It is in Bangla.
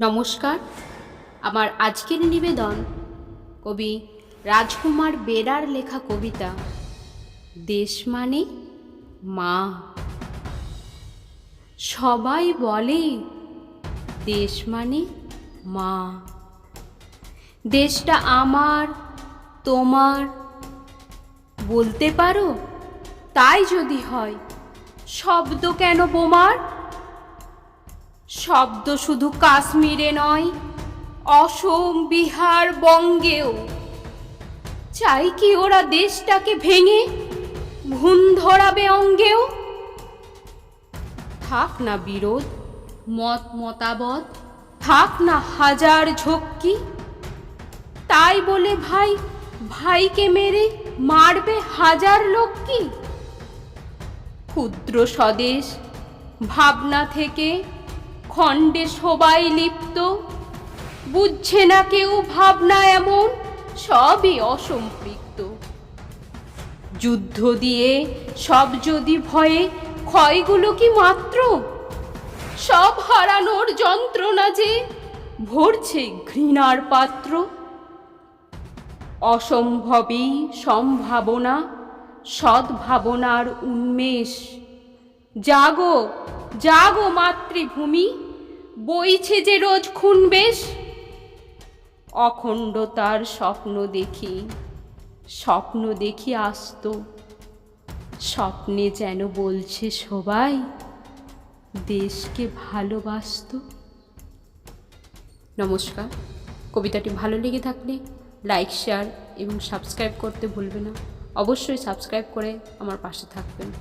নমস্কার। আমার আজকের নিবেদন কবি রাজকুমার বেরার লেখা কবিতা, দেশ মানে মা। সবাই বলে দেশ মানে মা। দেশটা আমার, তোমার, বলতে পারো? তাই যদি হয়, শব্দ কেন বোমার? শব্দ শুধু কাশ্মীরে নয়, অসম, বিহার বঙ্গেও। চাই কি ওরা দেশটাকে ভেঙে, ঘুম ধরাবে অঙ্গেও? থাক না বিরোধ, মত মতাবত, থাক না হাজার ঝক্কি। তাই বলে ভাই, ভাইকে মেরে মারবে হাজার লোক কি ক্ষুদ্র স্বদেশ, ভাবনা থেকে খণ্ডে সবাই লিপ্ত। বুঝছে না কেউ ভাবনা এমন, সবই অসম্পৃক্ত। যুদ্ধ দিয়ে সব যদি ভয়ে, ক্ষয়গুলো কি মাত্র? সব হারানোর যন্ত্রণা যে, ভরছে ঘৃণার পাত্র। অসম্ভবই সম্ভাবনা, সদ্ভাবনার উন্মেষ। জাগো জাগো মাতৃভূমি। বইছে যে রোজ খুন বেশ। অখণ্ডতার স্বপ্ন দেখি স্বপ্ন দেখি আসত। স্বপ্নে যেন বলছে সবাই, দেশকে ভালোবাসত। নমস্কার। কবিতাটি ভালো লেগে থাকলে লাইক, শেয়ার এবং সাবস্ক্রাইব করতে ভুলবে না। অবশ্যই সাবস্ক্রাইব করে আমার পাশে থাকবেন।